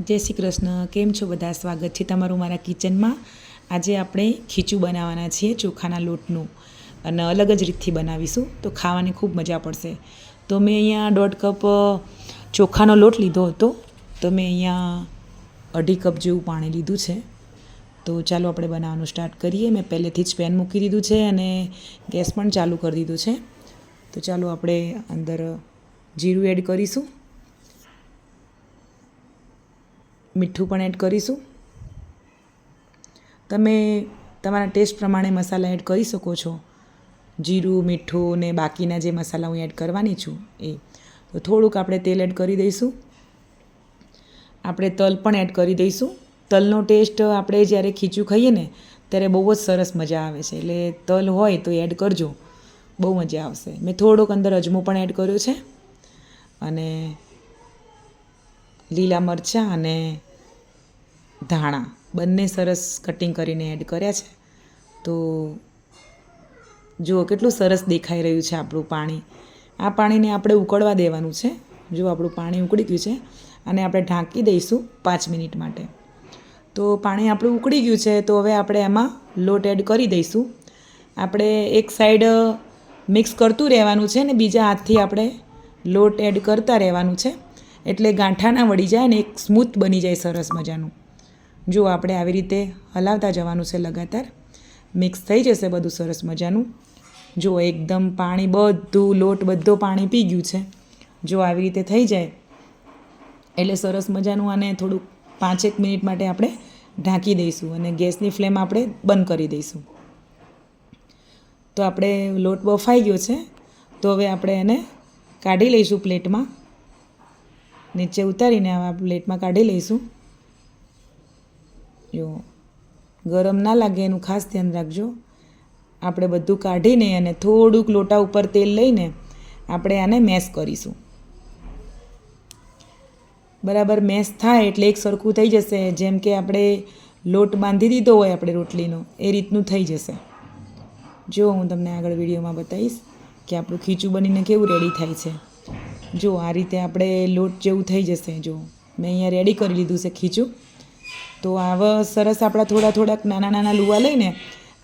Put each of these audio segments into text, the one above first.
જય શ્રી કૃષ્ણ. કેમ છો બધા? સ્વાગત છે તમારું મારા કિચનમાં. આજે આપણે ખીચું બનાવવાના છીએ ચોખાના લોટનું. અને અલગ જ રીતથી બનાવીશું, તો ખાવાની ખૂબ મજા પડશે. તો મેં અહીંયા દોઢ કપ ચોખાનો લોટ લીધો હતો. તો મેં અહીંયા અઢી કપ જેવું પાણી લીધું છે. તો ચાલો આપણે બનાવવાનું સ્ટાર્ટ કરીએ. મેં પહેલેથી જ પેન મૂકી દીધું છે અને ગેસ પણ ચાલુ કરી દીધું છે. તો ચાલો આપણે અંદર જીરું એડ કરીશું. મીઠું પણ એડ કરીશું. તમે તમારા ટેસ્ટ પ્રમાણે મસાલા એડ કરી શકો છો. જીરું, મીઠું ને બાકીના જે મસાલા હું એડ કરવાની છું એ. તો થોડુંક આપણે તેલ એડ કરી દઈશું. આપણે તલ પણ એડ કરી દઈશું. તલનો ટેસ્ટ આપણે જ્યારે ખીચું ખાઈએ ને, ત્યારે બહુ જ સરસ મજા આવે છે. એટલે તલ હોય તો એડ કરજો. બહુ મજા આવશે. મેં થોડોક અંદર અજમો પણ એડ કર્યો છે. અને લીલા મરચાં અને ધાણા. બંને સરસ કટિંગ કરીને એડ કર્યા છે. તો જુઓ કેટલું સરસ દેખાઈ રહ્યું છે આપણું પાણી. આ પાણીને આપણે ઉકળવા દેવાનું છે. જો આપણું પાણી ઉકળી ગયું છે અને આપણે ઢાંકી દઈશું પાંચ મિનિટ માટે. તો પાણી આપણું ઉકળી ગયું છે તો હવે આપણે એમાં લોટ એડ કરી દઈશું. આપણે એક સાઈડ મિક્સ કરતું રહેવાનું છે ને બીજા હાથથી આપણે લોટ એડ કરતા રહેવાનું છે. એટલે ગાંઠા ના વળી જાય ને એક સ્મૂથ બની જાય સરસ મજાનું. જો આપણે આવી રીતે હલાવતા જવાનું છે લગાતાર, મિક્સ થઈ જશે બધું સરસ મજાનું. જો એકદમ પાણી બધું, લોટ બધો પાણી પી ગયું છે, જો આવી રીતે થઈ જાય, એટલે સરસ મજાનું આને થોડુંક પાંચેક મિનિટ માટે આપણે ઢાંકી દઈશું અને ગેસની ફ્લેમ આપણે બંધ કરી દઈશું. તો આપણે લોટ બફાઈ ગયો છે, તો હવે આપણે એને કાઢી લઈશું પ્લેટમાં. નીચે ઉતારીને આવા પ્લેટમાં કાઢી લઈશું. જો ગરમ ના લાગે એનું ખાસ ધ્યાન રાખજો. આપણે બધું કાઢીને અને થોડુંક લોટા ઉપર તેલ લઈને આપણે આને મેશ કરીશું. બરાબર મેશ થાય એટલે એક સરખું થઈ જશે. જેમ કે આપણે લોટ બાંધી દીધો હોય આપણે રોટલીનો, એ રીતનું થઈ જશે. જો હું તમને આગળ વિડીયોમાં બતાવીશ કે આપણું ખીચું બનીને કેવું રેડી થાય છે. જો આ રીતે આપણે લોટ જેવું થઈ જશે, જો. મેં અહીંયા રેડી કરી લીધું છે ખીચું. તો આવા સરસ આપણા થોડા થોડાક નાના નાના લુવા લઈને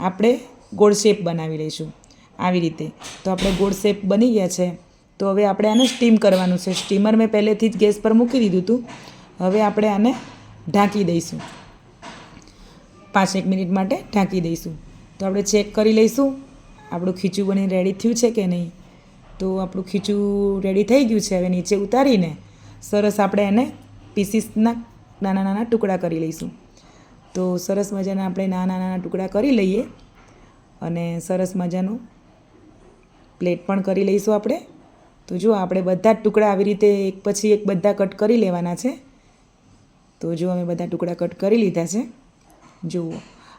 આપણે ગોળ શેપ બનાવી લઈશું. આવી રીતે. તો આપણે ગોળ શેપ બની ગયા છે. તો હવે આપણે આને સ્ટીમ કરવાનું છે. સ્ટીમર મેં પહેલેથી જ ગેસ પર મૂકી દીધું હતું. હવે આપણે આને ઢાંકી દઈશું. પાંચેક મિનિટ માટે ઢાંકી દઈશું. તો આપણે ચેક કરી લઈશું. આપણું ખીચું બની રેડી થયું છે કે નહીં? તો આપણું ખીચું રેડી થઈ ગયું છે. હવે નીચે ઉતારીને સરસ આપણે એને પીસીસના નાના નાના ટુકડા કરી લઈશું. તો સરસ મજાના આપણે નાના નાના ટુકડા કરી લઈએ અને સરસ મજાનું પ્લેટ પણ કરી લઈશું આપણે. તો જો આપણે બધા જ ટુકડા આવી રીતે એક પછી એક બધા કટ કરી લેવાના છે. તો જો અમે બધા ટુકડા કટ કરી લીધા છે. જુઓ.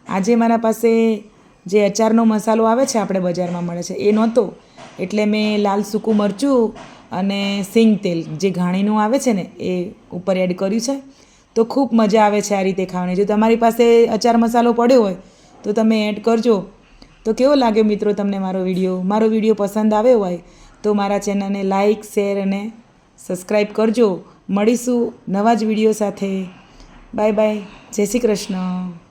આજે મારા પાસે જે અચારનો મસાલો આવે છે, આપણે બજારમાં મળે છે. એ નહોતો. એટલે મેં લાલ સૂકું મરચું અને સિંગ તેલ જે ઘાણીનું આવે છે ને, એ ઉપર એડ કર્યું છે. તો ખૂબ મજા આવે છે આ રીતે ખાવાની. જો તમારી પાસે અચાર મસાલો પડ્યો હોય, તો તમે એડ કરજો. તો કેવો લાગ્યો મિત્રો તમને મારો વીડિયો? મારો વીડિયો પસંદ આવ્યો હોય, તો મારા ચેનલને લાઇક શેર અને સબસ્ક્રાઈબ કરજો. મળીશું નવા જ વીડિયો સાથે. Bye bye. જય શ્રી કૃષ્ણ.